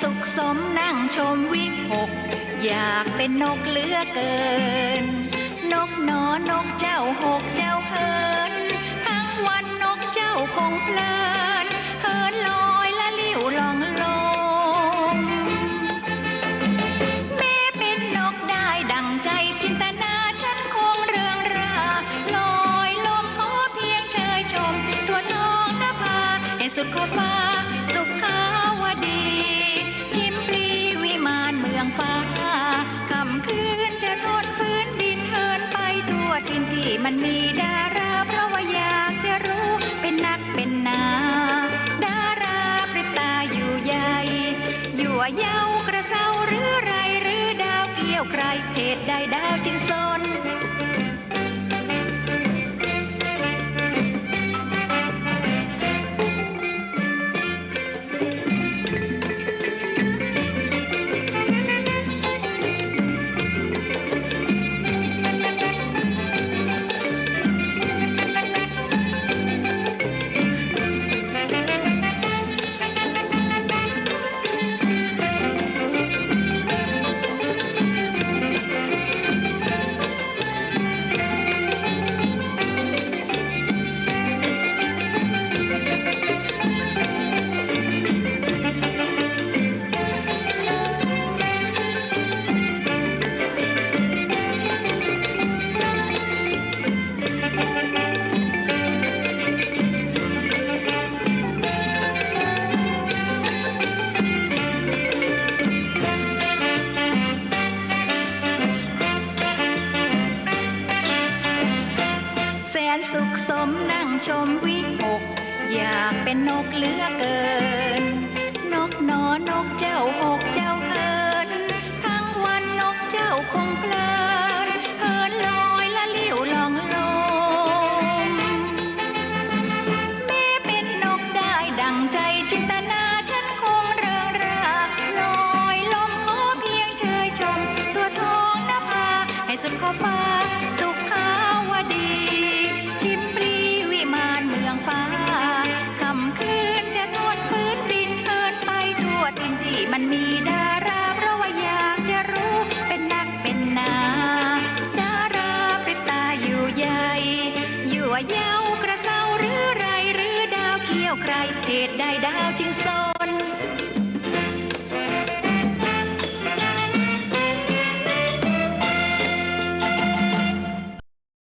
สุขสมนั่งชมวิหก อยากเป็นนกเลือเกิน นกหนอนกเจ้าหกเจ้าเฮินทั้งวันนกเจ้าคงเพลินเฮินลอยและลิ้วลองลงแม้เป็นนกได้ดังใจจินตนาฉันคงเรืองราลอยลมขอเพียงเชยชม ตัวน้องนภาให้สุดขอบฟ้า จะทนฟื้นบินเหินไปทั่วทินที่มันมีดารา เพราะว่าอยากจะรู้เป็นนักเป็นนาดาราปริบตาอยู่ใหญ่อยู่เย้ากระเซาหรือไรหรือดาวเกี่ยวใครเหตุใดดาวจึงสน สุขสมนั่งชมวิหก อยากเป็นนกเหลือเกิน นกหนอนกเจ้าหกเจ้าห มันมีดาราเพราะว่าอยากจะรู้เป็นนักเป็นนาดาราปริตาอยู่ใหญ่อยู่วเยาวกระเซาหรือไรหรือดาวเกี่ยวใครเหตุใดดาวจึงสน